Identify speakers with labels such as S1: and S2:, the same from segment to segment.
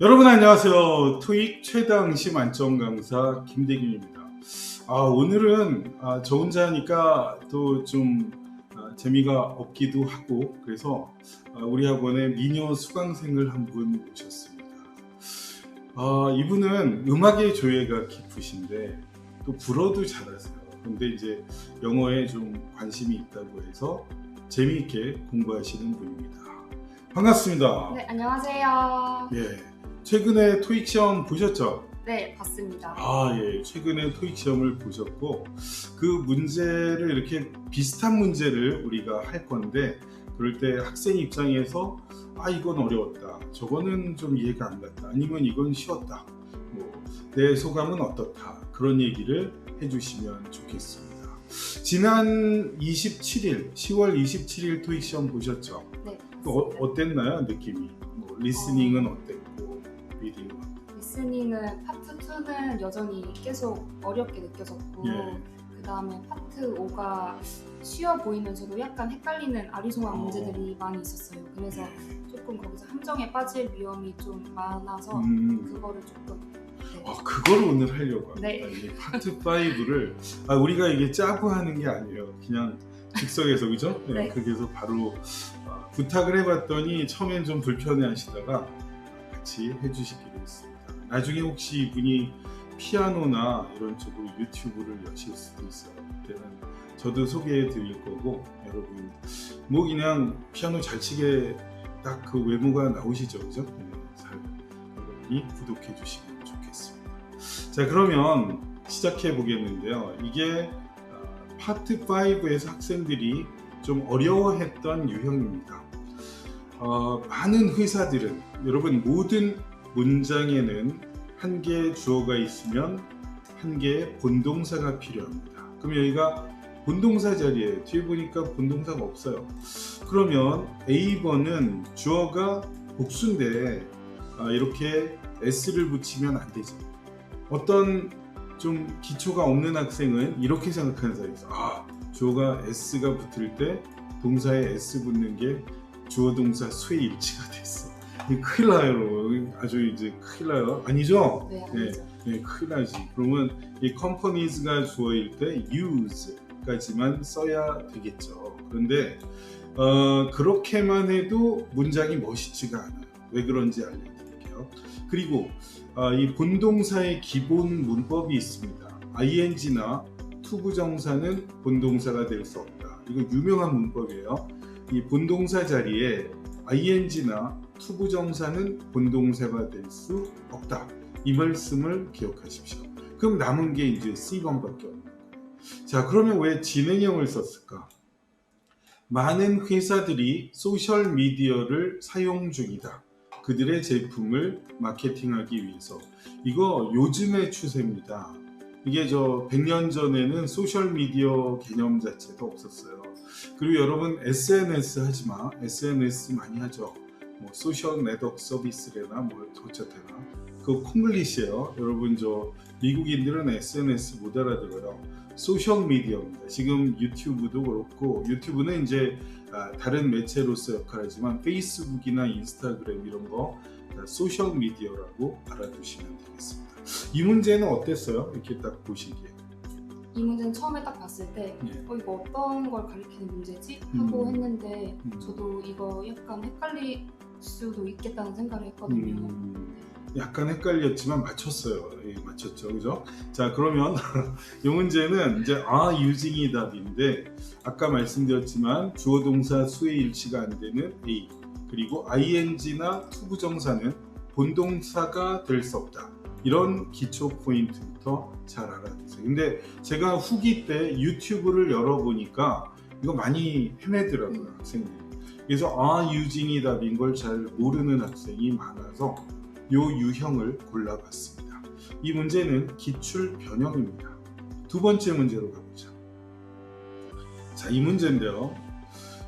S1: 여러분 안녕하세요. 토익 최당시 만점 강사 김대균입니다. 아, 오늘은 아, 저 혼자 하니까 또좀 아, 재미가 없기도 하고 그래서 아, 우리 학원에 미녀 수강생을 한 분 모셨습니다. 아, 이분은 음악의 조예가 깊으신데 또 불어도 잘하세요. 근데 이제 영어에 좀 관심이 있다고 해서 재미있게 공부하시는 분입니다. 반갑습니다.
S2: 네, 안녕하세요.
S1: 예. 최근에 토익 시험 보셨죠?
S2: 네, 봤습니다.
S1: 아, 예. 최근에 토익 시험을 보셨고 그 문제를 이렇게 비슷한 문제를 우리가 할 건데 그럴 때 학생 입장에서 아, 이건 어려웠다. 저거는 좀 이해가 안 갔다. 아니면 이건 쉬웠다. 뭐, 내 소감은 어떻다. 그런 얘기를 해 주시면 좋겠습니다. 지난 27일, 10월 27일 토익 시험 보셨죠?
S2: 네,
S1: 어, 어땠나요? 느낌이? 뭐, 리스닝은 어땠고, 어땠고?
S2: 리스닝은 파트 2는 여전히 계속 어렵게 느껴졌고
S1: 예.
S2: 그 다음에 파트 5가 쉬워 보이면서도 약간 헷갈리는 아리송한
S1: 어.
S2: 문제들이 많이 있었어요. 그래서 조금 거기서 함정에 빠질 위험이 좀 많아서
S1: 음,
S2: 그거를 조금 네.
S1: 아, 그걸 오늘 하려고 합니다.
S2: 네.
S1: 이 파트 5를 아, 우리가 이게 짜고 하는 게 아니에요. 그냥 즉석에서 그죠?
S2: 네.
S1: 거기서 바로 아, 부탁을 해봤더니 처음엔 좀 불편해하시다가 같이 해주시기로 했습니다. 나중에 혹시 이분이 피아노나 이런 쪽으로 유튜브를 여실 수도 있어요. 그때는 저도 소개해 드릴 거고 여러분 뭐 그냥 피아노 잘 치게 딱 그 외모가 나오시죠, 그죠? 네, 잘 여러분이 구독해 주시면 좋겠습니다. 자 그러면 시작해 보겠는데요. 이게 어, 파트 5에서 학생들이 좀 어려워했던 유형입니다. 어, 많은 회사들은 여러분 모든 문장에는 한 개의 주어가 있으면 한 개의 본동사가 필요합니다. 그럼 여기가 본동사 자리에 뒤에 보니까 본동사가 없어요. 그러면 A번은 주어가 복수인데 아, 이렇게 s를 붙이면 안 되죠. 어떤 좀 기초가 없는 학생은 이렇게 생각하는 사람이 있어. 아, 주어가 s가 붙을 때 동사에 s 붙는 게 주어 동사 수의 일치가 됐어. 이 큰일 나요. 아주 이제 큰일 나요. 아니죠?
S2: 네,
S1: 네.
S2: 아니죠.
S1: 네, 큰일 나지. 그러면 이 companies가 주어일 때 use까지만 써야 되겠죠. 그런데 어, 그렇게만 해도 문장이 멋있지가 않아요. 왜 그런지 알려드릴게요. 그리고 아, 이 본동사의 기본 문법이 있습니다. ing나 투부정사는 본동사가 될 수 없다. 이거 유명한 문법이에요. 이 본동사 자리에 ing나 투부정사는 본동사가 될 수 없다. 이 말씀을 기억하십시오. 그럼 남은 게 이제 C번밖에 없는 거예요. 자, 그러면 왜 진행형을 썼을까? 많은 회사들이 소셜 미디어를 사용 중이다. 그들의 제품을 마케팅하기 위해서. 이거 요즘의 추세입니다. 이게 저 100년 전에는 소셜 미디어 개념 자체도 없었어요. 그리고 여러분 SNS 하지 마. SNS 많이 하죠. 뭐 소셜 네트워크 서비스래나 뭐 어쨌거나 그 콩글리시예요. 여러분 저 미국인들은 SNS 못 알아들어요. 소셜 미디어입니다. 지금 유튜브도 그렇고 유튜브는 이제 아, 다른 매체로서 역할하지만 페이스북이나 인스타그램 이런 거다 소셜 미디어라고 알아두시면 되겠습니다. 이 문제는 어땠어요? 이렇게 딱 보시기에.
S2: 이 문제는 처음에 딱 봤을 때
S1: 예.
S2: 어, 이거 어떤 걸 가리키는 문제지? 하고
S1: 음.
S2: 했는데
S1: 음.
S2: 저도 이거 약간 헷갈릴 수도 있겠다는 생각을 했거든요.
S1: 음, 약간 헷갈렸지만 맞췄어요. 예, 맞췄죠, 그죠? 자, 그러면 이 문제는 이제 아 using이 답인데 아까 말씀드렸지만 주어 동사 수의 일치가 안 되는 A 그리고 ing나 투부정사는 본동사가 될 수 없다. 이런 기초 포인트부터 잘 알아두세요. 근데 제가 후기 때 유튜브를 열어보니까 이거 많이 헤매더라고요, 학생들이. 그래서 아 using이 답인 걸 잘 모르는 학생이 많아서 요 유형을 골라봤습니다. 이 문제는 기출 변형입니다. 두 번째 문제로 가보자. 자, 이 문제인데요.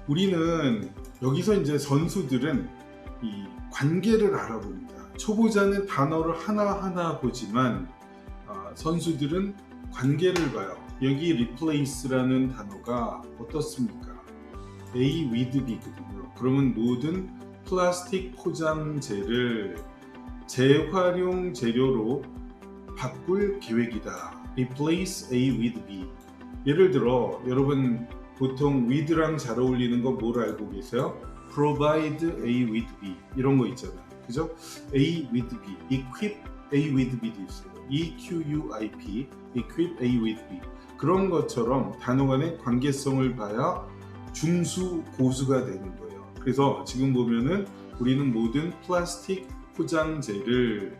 S1: 우리는 여기서 이제 선수들은 이 관계를 알아봅니다. 초보자는 단어를 하나하나 보지만 아, 선수들은 관계를 봐요. 여기 replace라는 단어가 어떻습니까? A with B거든요. 그러면 모든 플라스틱 포장재를 재활용 재료로 바꿀 계획이다. Replace A with B. 예를 들어 여러분 보통 with랑 잘 어울리는 거 뭘 알고 계세요? Provide A with B 이런 거 있잖아요. 그죠? A with B, Equip A with B도 있어요. E Q U I P, Equip A with B. 그런 것처럼 단어 간의 관계성을 봐야 중수 고수가 되는 거예요. 그래서 지금 보면은 우리는 모든 플라스틱 포장재를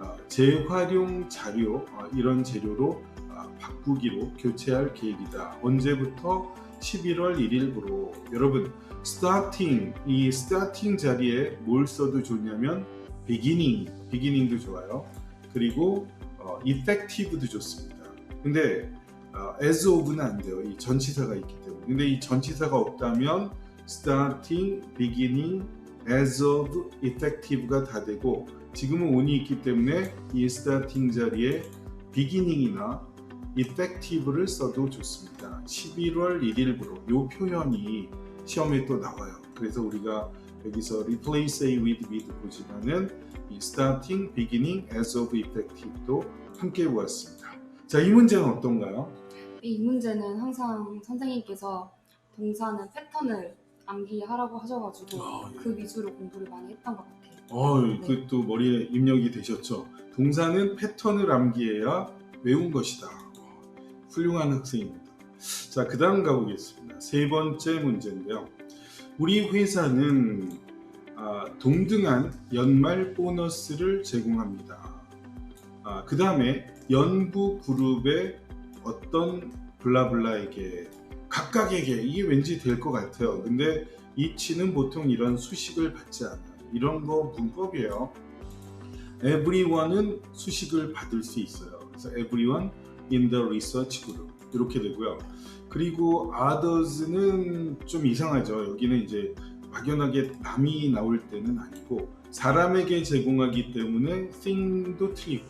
S1: 어, 재활용 자료 어, 이런 재료로 어, 바꾸기로 교체할 계획이다. 언제부터 11월 1일부로 여러분 스타팅 이 스타팅 자리에 뭘 써도 좋냐면 beginning beginning도 좋아요. 그리고 어, effective도 좋습니다. 근데 어, as of는 안 돼요. 이 전치사가 있기 때문에. 근데 이 전치사가 없다면 starting, beginning, as of, effective가 다 되고 지금은 on이 있기 때문에 이 starting 자리에 beginning이나 effective를 써도 좋습니다. 11월 1일부로 이 표현이 시험에 또 나와요. 그래서 우리가 여기서 replace A with 보지만은 이 starting, beginning, as of, effective도 함께 보았습니다. 자, 이 문제는 어떤가요?
S2: 이 문제는 항상 선생님께서 동사는 패턴을 암기하라고 하셔가지고
S1: 아, 예.
S2: 그 위주로 공부를 많이 했던 것 같아요.
S1: 어,
S2: 네.
S1: 그또 머리에 입력이 되셨죠. 동사는 패턴을 암기해야 외운 것이다. 어, 훌륭한 학생입니다. 자, 그 다음 가보겠습니다. 세 번째 문제인데요. 우리 회사는 아, 동등한 연말 보너스를 제공합니다. 아, 그 다음에 연구 그룹의 어떤 블라블라에게 각각에게 이게 왠지 될 것 같아요. 근데 이치는 보통 이런 수식을 받지 않아요. 이런 거 문법이에요. everyone은 수식을 받을 수 있어요. 그래서 everyone in the research group 이렇게 되고요. 그리고 others는 좀 이상하죠. 여기는 이제 막연하게 남이 나올 때는 아니고 사람에게 제공하기 때문에 thing도 틀리고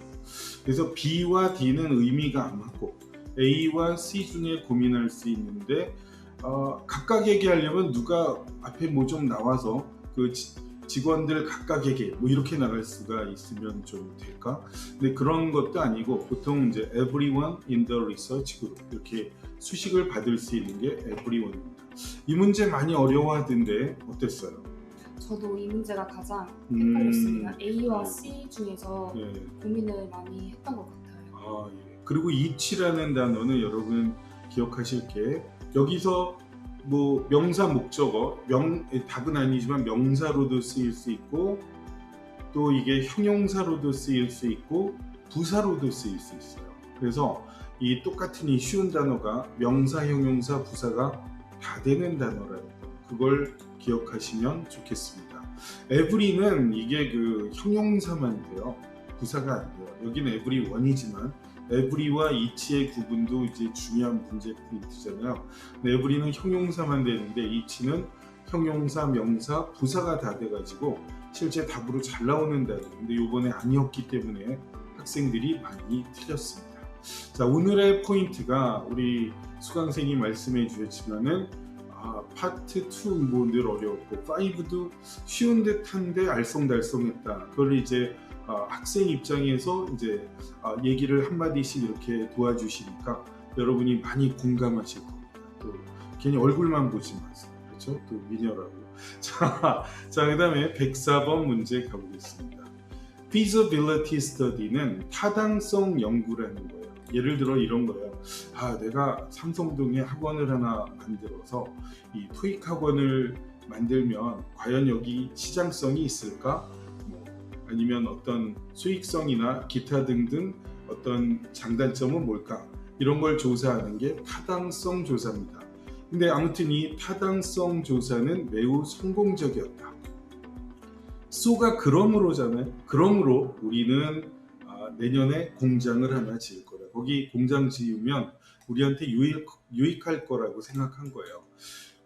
S1: 그래서 B와 D는 의미가 안 맞고 A와 C 중에 고민할 수 있는데 어, 각각에게 하려면 누가 앞에 뭐 좀 나와서 그 지- 직원들 각각에게 뭐 이렇게 나갈 수가 있으면 좀 될까? 근데 그런 것도 아니고 보통 이제 everyone in the research group 이렇게 수식을 받을 수 있는 게 everyone입니다. 이 문제 많이 어려워하던데 어땠어요?
S2: 저도 이 문제가 가장
S1: 음.
S2: 헷갈렸습니다. A와 C 중에서
S1: 예.
S2: 고민을 많이 했던 것 같아요.
S1: 아, 예. 그리고 이치라는 단어는 여러분 기억하실 게 여기서 뭐 명사 목적어 명 예, 답은 아니지만 명사로도 쓰일 수 있고 또 이게 형용사로도 쓰일 수 있고 부사로도 쓰일 수 있어요. 그래서 이 똑같은 이 쉬운 단어가 명사, 형용사, 부사가 다 되는 단어라는 거 그걸 기억하시면 좋겠습니다. every는 이게 그 형용사만 돼요. 부사가 안 돼요. 여기는 everyone이지만 every와 each의 구분도 이제 중요한 문제 포인트잖아요. every는 형용사만 되는데 each는 형용사, 명사, 부사가 다 돼가지고 실제 답으로 잘 나오는 단어. 근데 이번에 아니었기 때문에 학생들이 많이 틀렸습니다. 자 오늘의 포인트가 우리 수강생이 말씀해 주셨지만은 아, 파트 2 뭐 늘 어려웠고 5도 쉬운 듯한데 알쏭달쏭했다. 그걸 이제 아, 학생 입장에서 이제 아, 얘기를 한 마디씩 이렇게 도와주시니까 여러분이 많이 공감하실 겁니다. 또 괜히 얼굴만 보지 마세요. 그렇죠? 또 미녀라고. 자, 자 그다음에 104번 문제 가보겠습니다. feasibility study는 타당성 연구라는 거예요. 예를 들어 이런 거예요. 아, 내가 삼성동에 학원을 하나 만들어서 이 토익 학원을 만들면 과연 여기 시장성이 있을까? 뭐 아니면 어떤 수익성이나 기타 등등 어떤 장단점은 뭘까? 이런 걸 조사하는 게 타당성 조사입니다. 근데 아무튼 이 타당성 조사는 매우 성공적이었다. 쏘가 그러므로잖아요. 그러므로 우리는 아, 내년에 공장을 하나 지을 거다. 거기 공장 지으면 우리한테 유익, 유익할 거라고 생각한 거예요.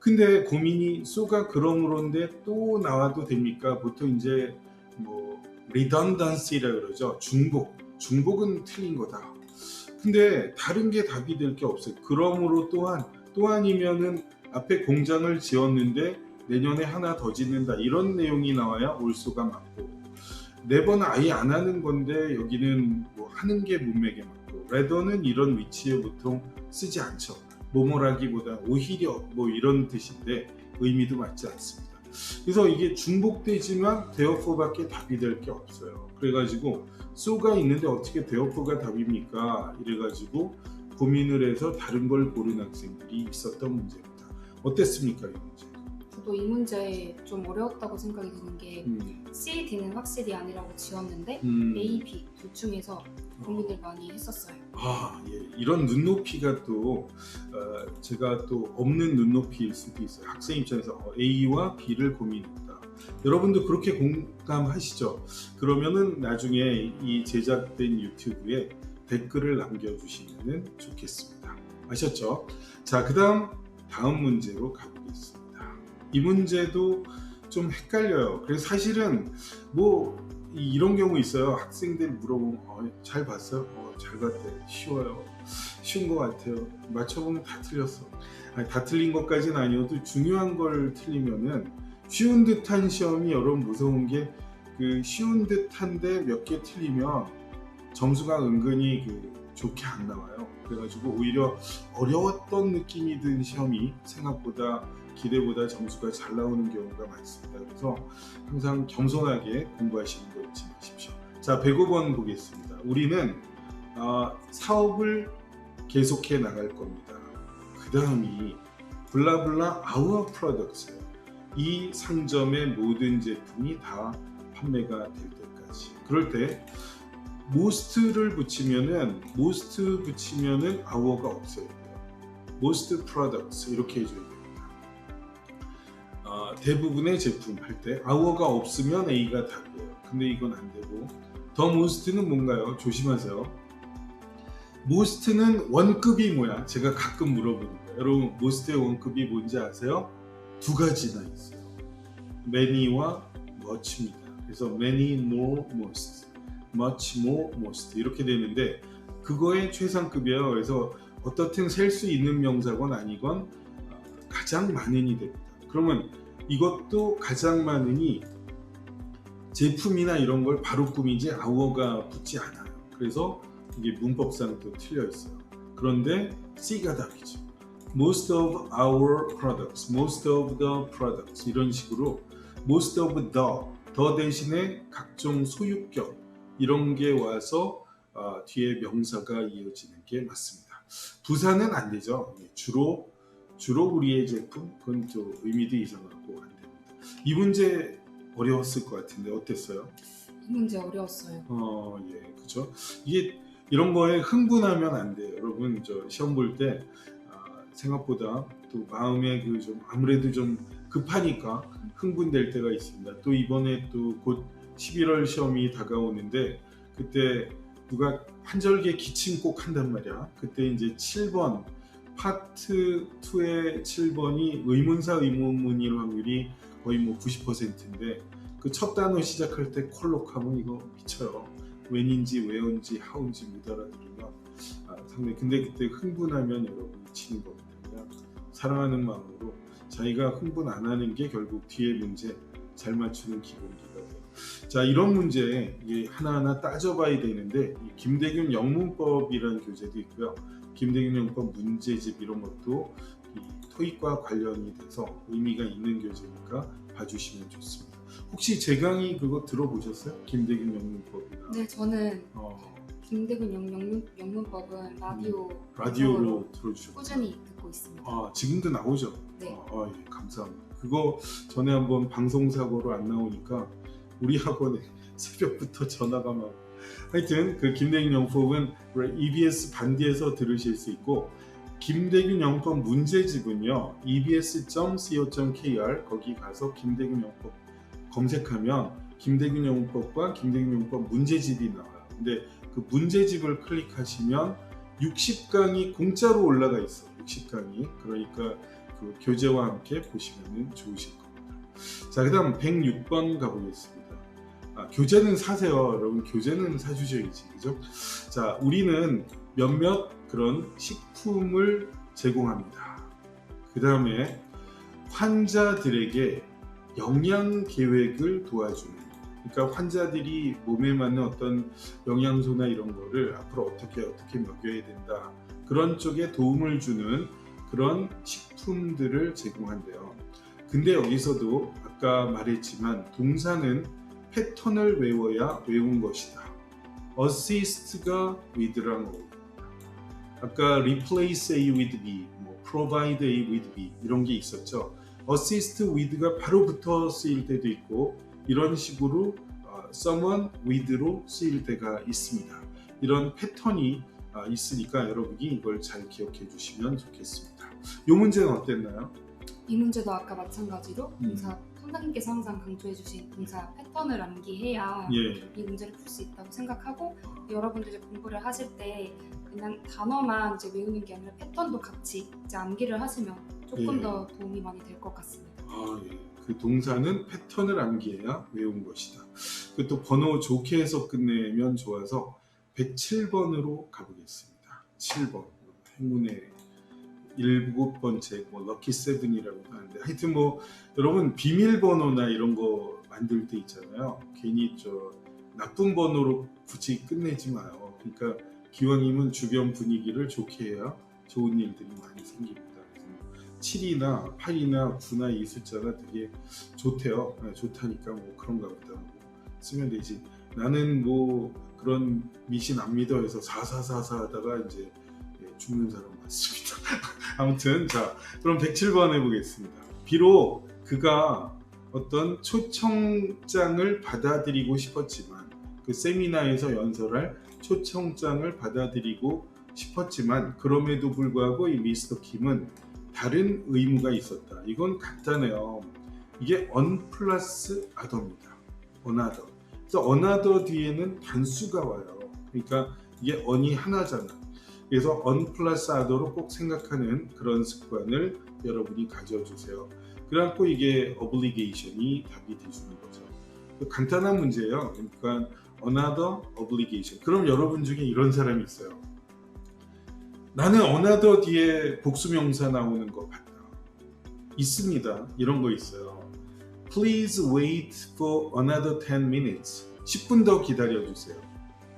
S1: 근데 고민이 쏘가 그러므로인데 또 나와도 됩니까? 보통 이제 뭐 redundancy라 그러죠. 중복. 중복은 틀린 거다. 근데 다른 게 답이 될 게 없어요. 그러므로 또한 또한이면은 앞에 공장을 지었는데 내년에 하나 더 짓는다 이런 내용이 나와야 올수가 맞고 네버는 아예 안 하는 건데 여기는 뭐 하는 게 문맥에 맞고 레더는 이런 위치에 보통 쓰지 않죠. 뭐뭐라기보다 오히려 뭐 이런 뜻인데 의미도 맞지 않습니다. 그래서 이게 중복되지만 대어포밖에 답이 될 게 없어요. 그래가지고 소가 있는데 어떻게 대어포가 답입니까? 이래가지고 고민을 해서 다른 걸 고른 학생들이 있었던 문제입니다. 어땠습니까 이 문제?
S2: 저도 이 문제 좀 어려웠다고 생각이 드는 게
S1: 음,
S2: C, D는 확실히 아니라고 지웠는데
S1: 음.
S2: A, B 둘 중에서 고민을 많이 했었어요.
S1: 아, 예. 이런 눈높이가 또 어, 제가 또 없는 눈높이일 수도 있어요. 학생 입장에서 어, A와 B를 고민했다. 여러분도 그렇게 공감하시죠? 그러면은 나중에 이 제작된 유튜브에 댓글을 남겨주시면 좋겠습니다. 아셨죠? 자, 그 다음 다음 문제로 가보겠습니다. 이 문제도 좀 헷갈려요. 그래서 사실은 뭐 이- 이런 경우 있어요. 학생들 물어보면 어, 잘 봤어요? 어, 잘 봤대. 쉬워요. 쉬운 것 같아요. 맞춰보면 다 틀렸어. 아니, 다 틀린 것까지는 아니어도 중요한 걸 틀리면은 쉬운 듯한 시험이 여러분 무서운 게 그 쉬운 듯한데 몇 개 틀리면 점수가 은근히 그 좋게 안 나와요. 그래가지고 오히려 어려웠던 느낌이 든 시험이 생각보다 기대보다 점수가 잘 나오는 경우가 많습니다. 그래서 항상 겸손하게 공부하시는 거 잊지 마십시오. 자, 105번 보겠습니다. 우리는 아, 사업을 계속해 나갈 겁니다. 그 다음이 블라블라 our products 이 상점의 모든 제품이 다 판매가 될 때까지. 그럴 때 most를 붙이면은 most 붙이면은 없어야 돼요. most products 이렇게 해줘야 아, 대부분의 제품 할때 our가 없으면 A가 답이에요. 근데 이건 안 되고 더 most는 뭔가요? 조심하세요. most는 원급이 뭐야? 제가 가끔 물어보는 거예요. 여러분 most의 원급이 뭔지 아세요? 두 가지나 있어요. many와 much입니다. 그래서 many, more, most, much, more, most 이렇게 되는데 그거의 최상급이에요. 그래서 어떻든 셀 수 있는 명사건 아니건 어, 가장 많은이 됩니다. 그러면 이것도 가장 많은이 제품이나 이런 걸 바로 꾸미지 아워가 붙지 않아요. 그래서 이게 문법상 또 틀려 있어요. 그런데 C가 답이죠. Most of our products, most of the products 이런 식으로 most of the 더 대신에 각종 소유격 이런 게 와서 아, 뒤에 명사가 이어지는 게 맞습니다. 부사는 안 되죠. 예, 주로 주로 우리의 제품 그건 또 의미도 이상하고. 이 문제 어려웠을 것 같은데 어땠어요?
S2: 이 문제 어려웠어요.
S1: 어, 예, 그죠. 이게 이런 거에 흥분하면 안 돼요. 여러분, 저 시험 볼때 아, 생각보다 또 마음에 그 좀 아무래도 좀 급하니까 흥분될 때가 있습니다. 또 이번에 또 곧 11월 시험이 다가오는데 그때 누가 한 절개 기침 꼭 한단 말이야. 그때 이제 7번 파트 2의 7번이 의문사 의문문일 확률이 거의 뭐 90%인데 그 첫 단어 시작할 때 콜록하면 이거 미쳐요. 웬인지 왜인지 하운지 못 알아들으면 아, 상당히 근데 그때 흥분하면 여러분 미치는 겁니다. 그냥 사랑하는 마음으로 자기가 흥분 안 하는 게 결국 뒤에 문제 잘 맞추는 기본기가 돼요. 자 이런 문제 이게 하나하나 따져봐야 되는데 이 김대균 영문법이라는 교재도 있고요. 김대균 영문법 문제집 이런 것도 이 토익과 관련이 돼서 의미가 있는 교재니까 봐주시면 좋습니다. 혹시 제 강의 그거 들어보셨어요? 김대균 영문법이나
S2: 네, 저는
S1: 어,
S2: 김대근 영, 영문, 영문법은 라디오
S1: 라디오로 들어주셨고
S2: 꾸준히 듣고 있습니다.
S1: 아 지금도 나오죠?
S2: 네.
S1: 아, 아, 예, 감사합니다. 그거 전에 한번 방송 사고로 안 나오니까 우리 학원에 새벽부터 전화가 막 하여튼 그 김대균 영법은 EBS 반디에서 들으실 수 있고 김대균 영법 문제집은요 ebs.co.kr 거기 가서 김대균 영법 검색하면 김대균 영법과 김대균 영법 문제집이 나와요. 근데 그 문제집을 클릭하시면 60강이 공짜로 올라가 있어. 60강이. 그러니까 그 교재와 함께 보시면 좋으실 겁니다. 자, 그 다음 106번 가보겠습니다. 아, 교재는 사세요, 여러분. 교재는 사주셔야지, 그죠? 자, 우리는 몇몇 그런 식품을 제공합니다. 그 다음에 환자들에게 영양 계획을 도와주는 그러니까 환자들이 몸에 맞는 어떤 영양소나 이런 거를 앞으로 어떻게 어떻게 먹여야 된다. 그런 쪽에 도움을 주는 그런 식품들을 제공한대요. 근데 여기서도 아까 말했지만 동사는 패턴을 외워야 외운 것이다. assist가 with랑 어울립니다. 아까 replace A with B, 뭐 provide A with B 이런 게 있었죠. assist with가 바로 붙어 쓰일 때도 있고 이런 식으로 어, someone with로 쓰일 때가 있습니다. 이런 패턴이 아, 있으니까 여러분이 이걸 잘 기억해 주시면 좋겠습니다. 이 문제는 어땠나요?
S2: 이 문제도 아까 마찬가지로
S1: 음.
S2: 동사 선생님께서 항상 강조해주신 동사 패턴을 암기해야
S1: 예,
S2: 이 문제를 풀 수 있다고 생각하고 여러분들이 공부를 하실 때 그냥 단어만 이제 외우는 게 아니라 패턴도 같이 이제 암기를 하시면 조금
S1: 예.
S2: 더 도움이 많이 될 것 같습니다.
S1: 아, 예. 그 동사는 패턴을 암기해야 외운 것이다. 그또 번호 좋게 해서 끝내면 좋아서 107번으로 가보겠습니다. 7번 행운의 일곱 번째 뭐 럭키 세븐이라고 하는데 하여튼 뭐 여러분 비밀번호나 이런 거 만들 때 있잖아요. 괜히 저 나쁜 번호로 굳이 끝내지 마요. 그러니까 기왕이면 주변 분위기를 좋게 해야 좋은 일들이 많이 생깁니다. 그래서 7이나 8이나 9나 이 숫자가 되게 좋대요. 네, 좋다니까 뭐 그런가 보다 쓰면 되지. 나는 뭐 그런 미신 안 믿어 해서 4444 하다가 이제 예, 죽는 사람 많습니다. 아무튼 자 그럼 107번 해보겠습니다. 비록 그가 어떤 초청장을 받아들이고 싶었지만 그 세미나에서 연설할 초청장을 받아들이고 싶었지만 그럼에도 불구하고 이 미스터 킴은 다른 의무가 있었다. 이건 간단해요. 이게 on 플러스 other입니다. another. 그래서 another 뒤에는 단수가 와요. 그러니까 이게 on이 하나잖아. 그래서 플러스 other로 꼭 생각하는 그런 습관을 여러분이 가져주세요. 그래갖고 이게 obligation이 답이 되주는 거죠. 간단한 문제예요. 그러니까 another obligation. 그럼 여러분 중에 이런 사람이 있어요. 나는 another 뒤에 복수명사 나오는 거 봤다. 있습니다. 이런 거 있어요. Please wait for another 10 minutes. 10분 더 기다려 주세요.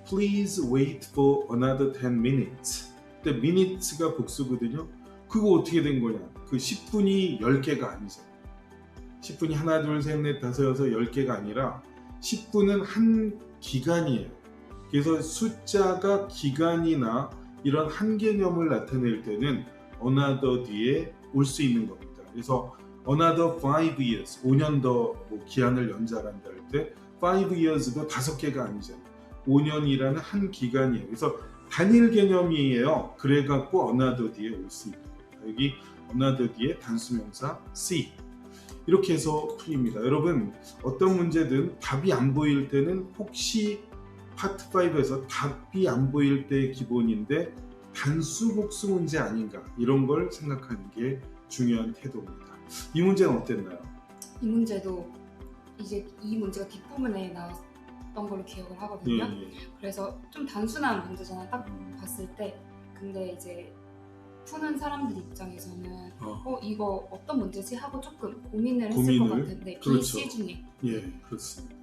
S1: Please wait for another 10 minutes. 근데 minutes가 복수거든요. 그거 어떻게 된 거냐? 그 10분이 10개가 아니잖아. 10분이 하나, 둘, 셋, 넷, 다섯, 여섯, 10개가 아니라 10분은 한 기간이에요. 그래서 숫자가 기간이나 이런 한 개념을 나타낼 때는 another 뒤에 올 수 있는 겁니다. 그래서 another 5 years, 5년 더 뭐 기한을 연장한다 할 때 5 years도 다섯 개가 아니잖아요. 5년이라는 한 기간이에요. 그래서 단일 개념이에요. 그래갖고 another 뒤에 올수 겁니다. 여기 another 뒤에 단수명사 see 이렇게 해서 풀립니다. 여러분 어떤 문제든 답이 안 보일 때는 혹시 파트 5에서 답이 안 보일 때 기본인데 단수 복수 문제 아닌가 이런 걸 생각하는 게 중요한 태도입니다. 이 문제는 어땠나요?
S2: 이 문제도 이제 이 문제가 뒷부분에 나왔 던 걸로 기억을
S1: 예,
S2: 하거든요.
S1: 예.
S2: 그래서 좀 단순한 문제잖아요. 딱
S1: 음,
S2: 봤을 때. 근데 이제 푸는 사람들 입장에서는
S1: 어,
S2: 어 이거 어떤 문제지 하고 조금 고민을 했을 것
S1: 고민을?
S2: 같은데
S1: 그렇죠.
S2: 중에
S1: 예, 그렇습니다.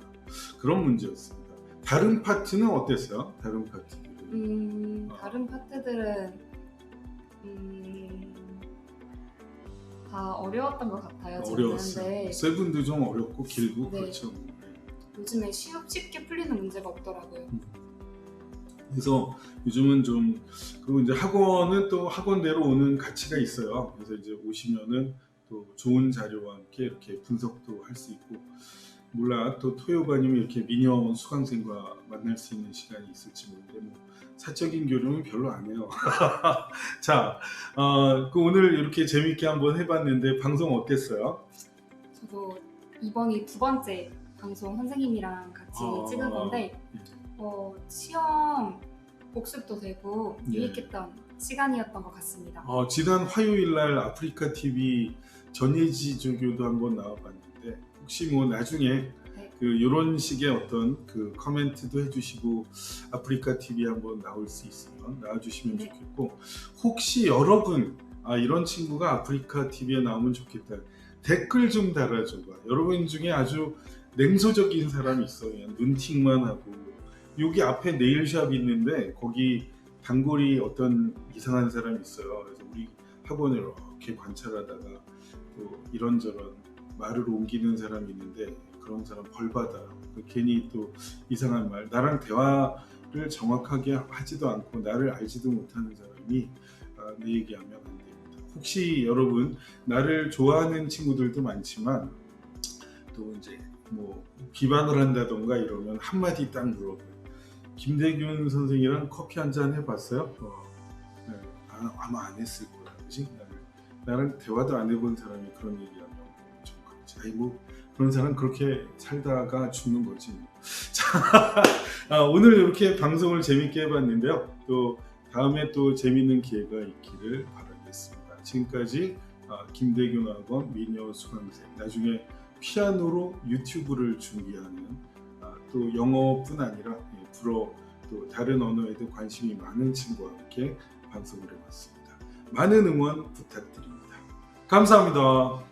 S1: 그런 문제였습니다. 다른 파트는 어땠어요? 다른 파트들은?
S2: 음
S1: 어.
S2: 다른 파트들은 음, 다 어려웠던 것 같아요. 저는.
S1: 어려웠어요.
S2: 네.
S1: 세븐도 좀 어렵고 길고
S2: 네.
S1: 그렇죠.
S2: 요즘에 쉽, 쉽게 풀리는 문제가 없더라고요.
S1: 그래서 요즘은 좀 그리고 이제 학원은 또 학원대로 오는 가치가 있어요. 그래서 이제 오시면은 또 좋은 자료와 함께 이렇게 분석도 할 수 있고 몰라 또 토요반이면 이렇게 미녀 수강생과 만날 수 있는 시간이 있을지 모르는데 뭐 사적인 교류는 별로 안 해요. 자, 어, 그 오늘 이렇게 재밌게 한번 해봤는데 방송 어땠어요?
S2: 저도 이번이 두 번째 방송 선생님이랑 같이
S1: 아.
S2: 찍은 건데 어, 시험 복습도 되고
S1: 예.
S2: 유익했던 시간이었던 것 같습니다.
S1: 어, 지난 화요일 날 아프리카 TV 전예지 조교도 한번 나와봤는데 혹시 뭐 나중에
S2: 네.
S1: 그 이런 식의 어떤 그 코멘트도 해주시고 아프리카 TV 한번 나올 수 있으면 나와주시면
S2: 네.
S1: 좋겠고 혹시 여러분 아 이런 친구가 아프리카 TV에 나오면 좋겠다 댓글 좀 달아줘봐 여러분 중에 아주 냉소적인 사람이 있어. 그냥 눈팅만 하고 여기 앞에 네일샵 있는데 거기 단골이 어떤 이상한 사람이 있어요. 그래서 우리 학원을 이렇게 관찰하다가 또 이런저런 말을 옮기는 사람이 있는데 그런 사람 벌 받아. 괜히 또 이상한 말 나랑 대화를 정확하게 하지도 않고 나를 알지도 못하는 사람이 아, 내 얘기하면 안 됩니다. 혹시 여러분 나를 좋아하는 친구들도 많지만 또 이제 뭐 비방을 한다던가 이러면 한마디 딱 물어봐요. 김대균 선생이랑 커피 한 잔 해봤어요? 어, 네, 아, 아마 안 했을 거야, 그지? 나를, 나랑 대화도 안 해본 사람이 그런 얘기하면 좀 그렇지. 아니 뭐 그런 사람 그렇게 살다가 죽는 거지. 뭐. 자, 아, 오늘 이렇게 방송을 재밌게 해봤는데요. 또 다음에 또 재밌는 기회가 있기를 바라겠습니다. 지금까지 아, 김대균 학원 미녀 수강생 나중에 피아노로 유튜브를 준비하는 아, 또 영어뿐 아니라 예, 불어 또 다른 언어에도 관심이 많은 친구와 함께 방송을 해봤습니다. 많은 응원 부탁드립니다. 감사합니다.